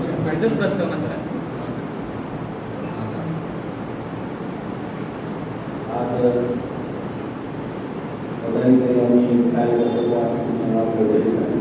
काहीच प्रस्तावना करा आज पदाधिकारी आणि कार्यकर्त्याच्या सुसंवाद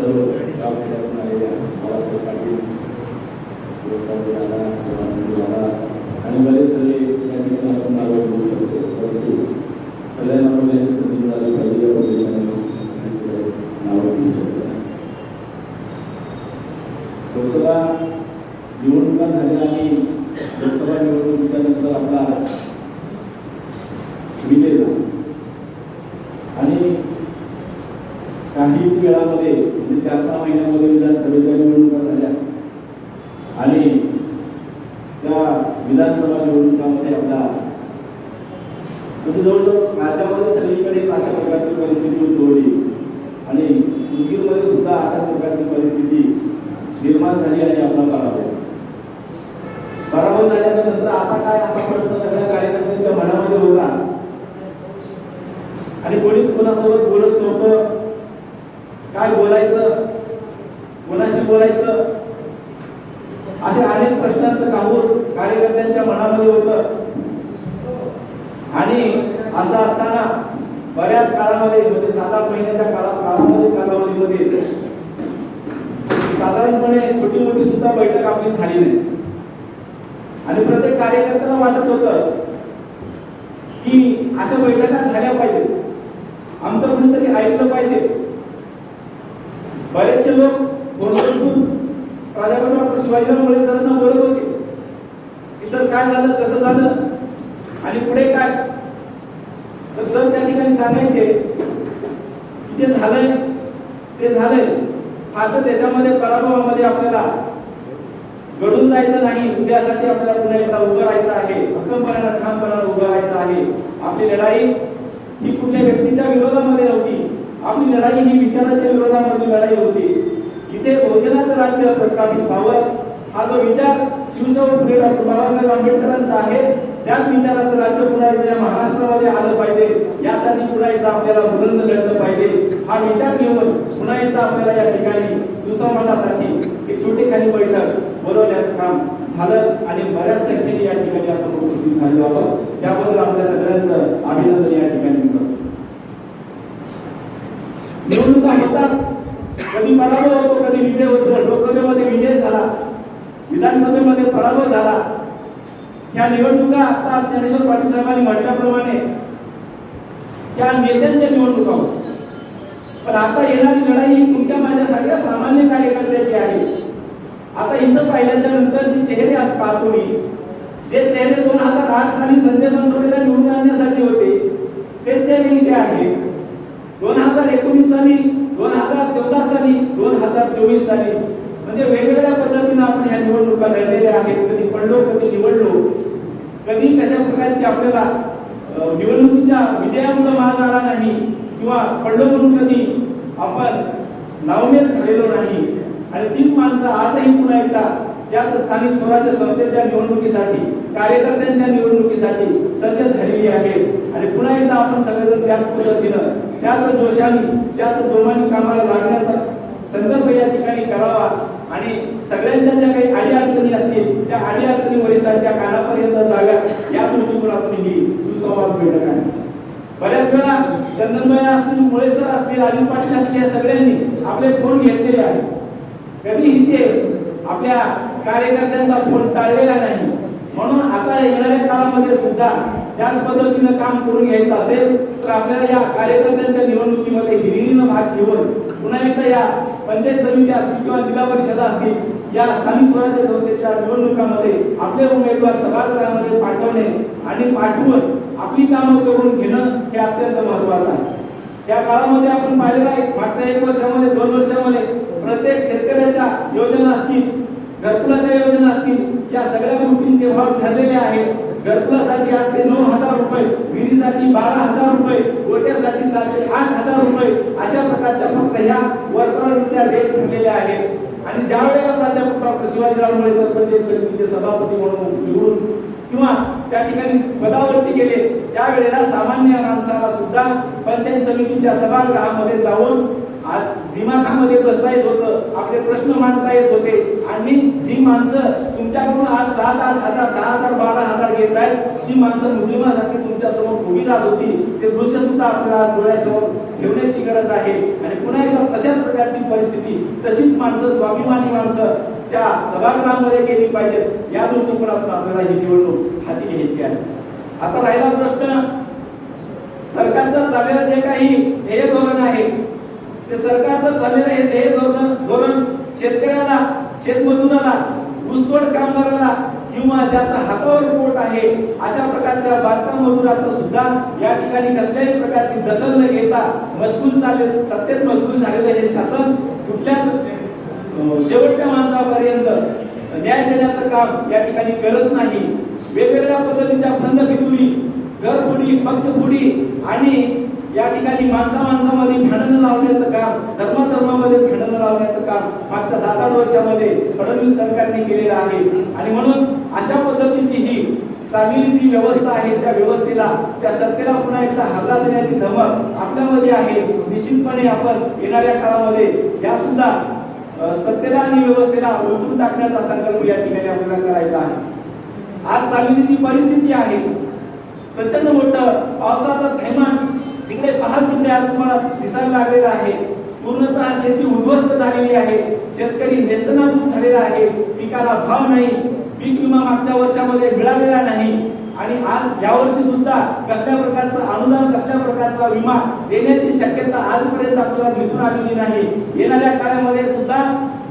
सर्व गाव आलेल्या बाळासाहेब पाटील दादा आणि बरेच सगळे या ठिकाणी आपण नावं घेऊ शकतो. परंतु सगळ्यांना पण यांची संधी मिळाली पाहिजे. या उद्देशाने नावं घेऊ शकतो. लोकसभा निवडणुका झाल्या आणि लोकसभा निवडणुकीच्या नंतर आपला विजय झाला. आणि काहीच वेळामध्ये म्हणजे चार सहा महिन्यामध्ये विधानसभेच्या निवडणुका झाल्या. आणि त्या विधानसभा निवडणुकामध्ये आपला म्हणजे जवळजवळ राज्यामध्ये सगळीकडेच अशा प्रकारची परिस्थिती उद्भवली. आणि उदगीरमध्ये सुद्धा अशा प्रकारची परिस्थिती निर्माण झाली आणि आपला पराभव पराभव झाल्याच्यानंतर आता काय असा प्रश्न सगळ्या कार्यकर्त्यांच्या मनामध्ये होता. आणि कोणीच कोणासोबत बोलत नव्हतं. काय बोलायचं? कोणाशी बोलायचं? अशा अनेक प्रश्नांचं काहूर कार्यकर्त्यांच्या मनामध्ये होतं. आणि असं असताना बऱ्याच काळामध्ये म्हणजे सात आठ महिन्याच्या काळा काळामध्ये कालावधीमध्ये साधारणपणे छोटी मोठी सुद्धा बैठक आपली झाली नाही. आणि प्रत्येक कार्यकर्त्याला वाटत होतं की अशा बैठका झाल्या पाहिजेत. आमचं कुणीतरी ऐकलं पाहिजे. बरेचसे लोक बोलून प्राध्यापक डॉक्टर शिवाजीराव मुळे सरांना बोलत होते. की सर काय झालं कसं झालं आणि पुढे काय? तर सर त्या ठिकाणी सांगायचे की जे झालंय ते झालंय. फारसं त्याच्यामध्ये पराभवामध्ये आपल्याला घडून जायचं नाही. उद्यासाठी आपल्याला पुन्हा एकदा उभं राहायचं आहे. भक्कमपणानं ठामपणानं उभं राहायचं आहे. आपली लढाई ही कुठल्या व्यक्तीच्या विरोधामध्ये नव्हती. आपली लढाई ही विचाराच्या विरोधामध्ये लढाई होती. इथे बहुजनाचं राज्य प्रस्थापित व्हावं हा जो विचार शिवसेना पुढे डॉक्टर बाबासाहेब आंबेडकरांचा आहे त्याच विचाराचं राज्य पुन्हा एकदा महाराष्ट्रामध्ये आलं पाहिजे. यासाठी पुन्हा एकदा आपल्याला बुलंद लढलं पाहिजे. हा विचार घेऊन पुन्हा एकदा आपल्याला या ठिकाणी सुसंवादासाठी एक छोटी खाली बैठक बोलवण्याचं काम झालं आणि बऱ्याच संख्येने या ठिकाणी आपण उपस्थित झालो आहोत. त्याबद्दल आपल्या सगळ्यांचं अभिनंदन या ठिकाणी मी कधी पराभव होतो कधी विजय होतो. लोकसभेमध्ये विजय झाला. विधानसभेमध्ये पराभव झाला. या निवडणुका आता ज्ञानेश्वर पाटील साहेबांनी म्हटल्याप्रमाणे या नेत्यांच्या निवडणुका होत्या पण आता येणारी लढाई ही तुमच्या माझ्यासारख्या सामान्य कार्यकर्त्याची आहे. आता इथं पाहिल्याच्या नंतर जे चेहरे आज पाहतो मी. जे चेहरे दोन हजार आठ साली संजय बनसोडेला निवडून आणण्यासाठी होते ते चेहरे इथे आहे दोन हजार एकोणीस साली चौदा साली दोन हजार चोवीस साली. म्हणजे वेगवेगळ्या पद्धतीनं आपण ह्या निवडणुका लढलेल्या आहेत. कधी पडलो कधी निवडलो. कधी कशा प्रकारची आपल्याला निवडणुकीच्या विजयामुळे माज आला नाही किंवा पडलो म्हणून कधी आपण नावमेद झालेलो नाही. आणि तीच माणसं आजही पुन्हा एकदा त्याच स्थानिक स्वराज्य संस्थेच्या निवडणुकीसाठी कार्यकर्त्यांच्या निवडणुकीसाठी सज्ज झालेली आहेत. आणि पुन्हा एकदा आपण सगळेजण त्याच पद्धतीनं त्याच जोशाने त्याच जोमाने कामाला लागण्याचा संदर्भ या ठिकाणी करावा. आणि सगळ्यांच्या ज्या काही अडी अडचणी असतील त्या अडी अडचणी वरिष्ठांच्या कानापर्यंत जाव्या या दृष्टिकोनातून ही सुसंवाद बैठक आहे. बऱ्याच वेळा चंदनबाई असतील मुळे सर असतील अजित पाटील असतील या सगळ्यांनी आपले फोन घेतलेले आहेत. कधीही ते आपल्या कार्यकर्त्यांचा फोन टाळलेला नाही. म्हणून आता येणाऱ्या काळामध्ये सुद्धा त्याच पद्धतीनं काम करून घ्यायचं असेल तर आपल्याला या कार्यकर्त्यांच्या निवडणुकीमध्ये हिरिरीनं भाग घेऊन पुन्हा एकदा या पंचायत समिती असतील किंवा जिल्हा परिषदा असतील या स्थानिक स्वराज्य संस्थेच्या निवडणुकामध्ये आपले उमेदवार सभागृहामध्ये पाठवणे आणि पाठवून आपली कामं करून घेणं हे अत्यंत महत्वाचं आहे. या काळामध्ये आपण पाहिलेलं आहे मागच्या एक वर्षामध्ये प्रत्येक शेतकऱ्याच्या योजना असतील घरकुलाच्या योजना असतील या सगळ्या गोष्टींचे भाव ठरलेले आहेत. घरकुलासाठी आठ ते नऊ हजार रुपये विहिरीसाठी बारा हजार रुपये गोट्यासाठी सहाशे आठ हजार रुपये अशा प्रकारच्या फक्त ह्या वर्कररित्या रेट ठरलेल्या आहेत. आणि ज्या वेळेला प्राध्यापक डॉक्टर शिवाजीराव मुळे सरपंच समितीचे सभापती म्हणून निवडून किंवा त्या ठिकाणी पदावरती गेले त्यावेळेला सामान्य माणसाला सुद्धा पंचायत समितीच्या सभागृहामध्ये जाऊन दिमाखामध्ये बसता येत होतं. प्रश्न मांडता येत होते. आणि जी माणसं तुमच्याकडून आज सात आठ हजार दहा हजार बारा हजार घेत आहेत ती माणसं मुस्लिमासाठी तुमच्यासमोर उभी राहत होती. ते दृश्य सुद्धा आपल्याला आज डोळ्यासमोर ठेवण्याची गरज आहे. आणि पुन्हा एकदा तशाच प्रकारची परिस्थिती तशीच माणसं स्वाभिमानी माणसं त्या सभागृहामध्ये गेली पाहिजेत. या दृष्टिकोनातून आपल्याला ही निवडणूक हाती घ्यायची आहे. आता राहिला प्रश्न. सरकारचं चाललेलं जे काही ध्येय धोरण आहे ते सरकारचं चाललेलं हे ध्येय धोरण धोरण शेतकऱ्याला शेतमजुराला ऊसतोड कामगाराला किंवा ज्याचा हातावर पोट आहे अशा प्रकारच्या बांधकाम मजुराचं सुद्धा या ठिकाणी कसल्याही प्रकारची दखल न घेता मजबूत चालले सत्तेत मजबूत झालेलं हे शासन कुठल्याच शेवटच्या माणसापर्यंत न्याय देण्याचं काम या ठिकाणी करत नाही. वेगवेगळ्या पद्धतीच्या फंद फितुरी घरफोडी पक्षफोडी आणि या ठिकाणी माणसा माणसामध्ये भांडणं लावण्याचं काम धर्माधर्मामध्ये भांडणं लावण्याचं काम मागच्या सात आठ वर्षामध्ये फडणवीस सरकारने केलेलं आहे. आणि म्हणून अशा पद्धतीची ही चांगली जी व्यवस्था आहे त्या व्यवस्थेला त्या सत्तेला पुन्हा एकदा हल्ला देण्याची धमक आपल्यामध्ये आहे. निश्चितपणे आपण येणाऱ्या काळामध्ये या सुद्धा सत्तेला आणि व्यवस्थेला उलटून टाकण्याचा संकल्प या ठिकाणी आपल्याला करायचा आहे. आज चांगली जी परिस्थिती आहे प्रचंड मोठं पावसाचं थैमान जिकडे पाहाल तिकडे आज तुम्हाला दिसायला लागलेलं आहे. पूर्णतः शेती उद्ध्वस्त झालेली आहे. शेतकरी नेस्तनाभूत झालेला आहे. पिकाला भाव नाही. पीक विमा मागच्या वर्षामध्ये मिळालेला नाही. आणि आज यावर्षी सुद्धा कसल्या प्रकारचं अनुदान कसल्या प्रकारचा विमा देण्याची शक्यता आजपर्यंत आपल्याला दिसून आलेली नाही. येणाऱ्या काळामध्ये सुद्धा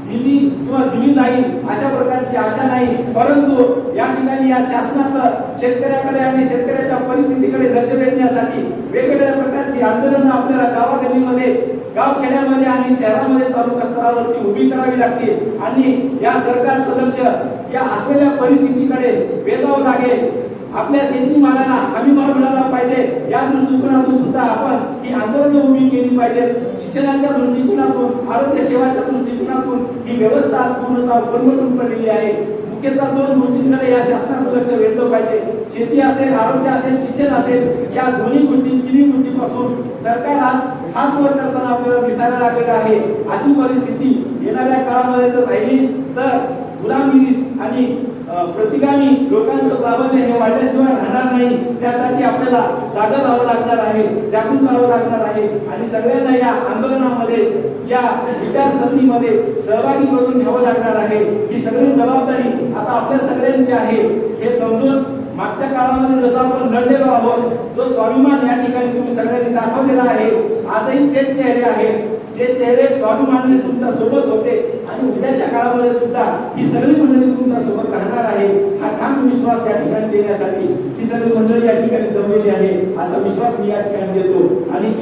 दिली किंवा दिली जाईल अशा प्रकारची आशा नाही. परंतु या ठिकाणी या शासनाचं शेतकऱ्याकडे आणि शेतकऱ्याच्या परिस्थितीकडे लक्ष वेधण्यासाठी वेगवेगळ्या प्रकारची आंदोलनं आपल्याला गावागल्लीमध्ये गावखेड्यामध्ये आणि शहरामध्ये तालुका स्तरावरती उभी करावी लागतील. आणि या सरकारचं लक्ष या असलेल्या परिस्थितीकडे वेधावं लागेल. आपल्या शेतीमालाला हमी भाव मिळाला पाहिजे. या दृष्टिकोनातून सुद्धा आपण ही आंदोलनं उभी केली पाहिजेत. शिक्षणाच्या दृष्टिकोनातून आरोग्य सेवाच्या दृष्टिकोनातून ही व्यवस्था पूर्णतः कोलमडून पडलेली आहे. मुख्यतः दोन गोष्टींकडे या शासनाचं लक्ष वेधलं पाहिजे. शेती असेल आरोग्य असेल शिक्षण असेल या दोन्ही गोष्टी तिन्ही गोष्टीपासून सरकार आज हात वर करताना आपल्याला दिसायला लागलेला आहे. अशी परिस्थिती येणाऱ्या काळामध्ये जर राहिली तर गुलामगिरी आणि प्रतिगामी लोकांचं प्राबल्य हे वाढल्याशिवाय राहणार नाही. त्यासाठी आपल्याला जागा राहावं लागणार आहे जागृत राहावं लागणार आहे. आणि सगळ्यांना या आंदोलनामध्ये या विचारसरणीमध्ये सहभागी करून घ्यावं लागणार आहे. ही सगळी जबाबदारी आता आपल्या सगळ्यांची आहे. हे समजून मागच्या काळामध्ये जसं आपण लढलेलो आहोत जो स्वाभिमान या ठिकाणी तुम्ही सगळ्यांनी दाखवलेला आहे आजही तेच चेहरे आहेत. जे चेहरे स्वाभिमानाने तुमच्यासोबत होते आणि उद्याच्या काळामध्ये सुद्धा ही सगळी मंडळी तुमच्यासोबत राहणार आहे हा ठाम विश्वास या ठिकाणी देण्यासाठी ही सगळी मंडळी या ठिकाणी जमलेली आहे असा विश्वास मी या ठिकाणी देतो. आणि